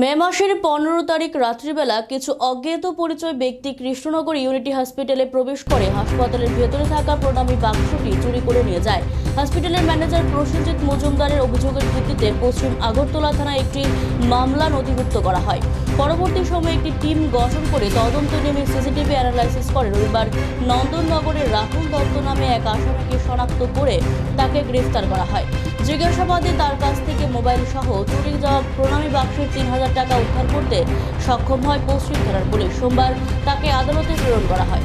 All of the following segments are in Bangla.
মে মাসের পনেরো তারিখ রাত্রিবেলা কিছু অজ্ঞাত পরিচয় ব্যক্তি কৃষ্ণনগর ইউনিটি হসপিটালে প্রবেশ করে হাসপাতালের ভেতরে থাকা প্রণামী বাক্সটি চুরি করে নিয়ে যায়। হসপিটালের ম্যানেজার প্রসেনজিৎ মজুমদারের অভিযোগের ভিত্তিতে পশ্চিম আগরতলা থানায় একটি মামলা নথিভুক্ত করা হয়। পরবর্তী সময়ে একটি টিম গঠন করে তদন্ত নেমে সিসিটিভি অ্যানালাইসিস করে। রবিবার নন্দননগরের রাহুল দত্ত নামে এক আসামিকে শনাক্ত করে তাকে গ্রেফতার করা হয়। জিজ্ঞাসাবাদে তার কাছ থেকে মোবাইল সহ চুরি যাওয়া প্রণামী বাক্সের তিন হাজার টাকা উদ্ধার করতে সক্ষম হয় পশ্চিম থানার পুলিশ। সোমবার তাকে আদালতে প্রেরণ করা হয়।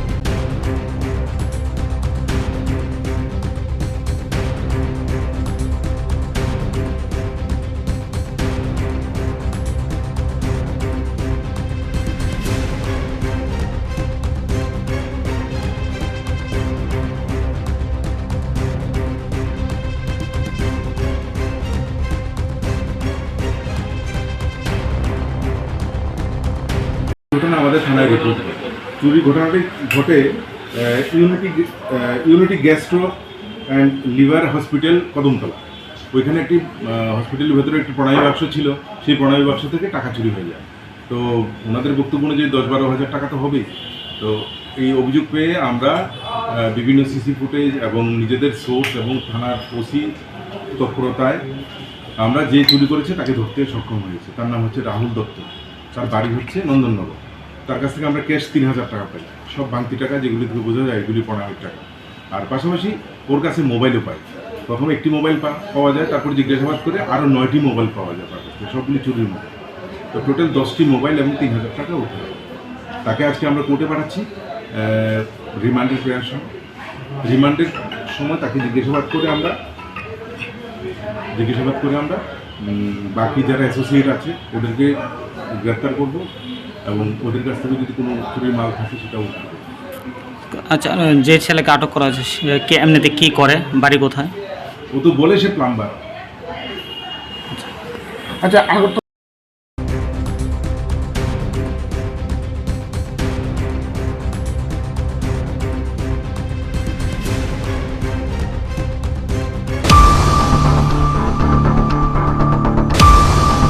ঘটনা আমাদের থানায় ঘটে। চুরি ঘটনাটি ঘটে unity unity gastro and liver hospital Kadamtala. ওইখানে একটি হসপিটালের ভেতরে একটি প্রণামী বাক্স ছিল। সেই প্রণামী বাক্স থেকে টাকা চুরি হয়ে যায়। তো ওনাদের বক্তব্য অনুযায়ী দশ বারো হাজার টাকা তো হবেই। তো এই অভিযোগ পেয়ে আমরা বিভিন্ন সিসি ফুটেজ এবং নিজেদের সোর্স এবং থানার ওসি তৎপরতায় আমরা যে চুরি করেছে তাকে ধরতে সক্ষম হয়েছে। তার নাম হচ্ছে রাহুল দত্ত। তার বাড়ি হচ্ছে নন্দননগর। তার কাছ থেকে আমরা ক্যাশ তিন হাজার টাকা পাই। সব বাংতি টাকা যেগুলি থেকে বোঝা যায়, এগুলি পনেরো টাকা। আর পাশাপাশি ওর কাছে মোবাইলও পাই। প্রথমে একটি মোবাইল পাওয়া যায়, তারপর জিজ্ঞাসাবাদ করে আরও নয়টি মোবাইল পাওয়া যায় তার কাছ সবগুলি চুরির মোবাইল তো টোটাল দশটি মোবাইল এবং তিন হাজার টাকা উঠে তাকে আজকে আমরা কোর্টে পাঠাচ্ছি রিমান্ডের প্রেয়ার সময় রিমান্ডের সময় তাকে জিজ্ঞাসাবাদ করে আমরা, জিজ্ঞাসাবাদ করে আমরা বাকি যারা অ্যাসোসিয়েট আছে, ওদেরকে গ্রেপ্তার করব। এবং ওদের কাছ থেকে যদি কোনো চুরির মাল থাকে সেটাও আচ্ছা যে ছেলেকে আটক করা আছে সে কে এমনিতে কী করে? বাড়ি কোথায়? ও তো বলে সে প্লাম্বার আচ্ছা। আগরতলা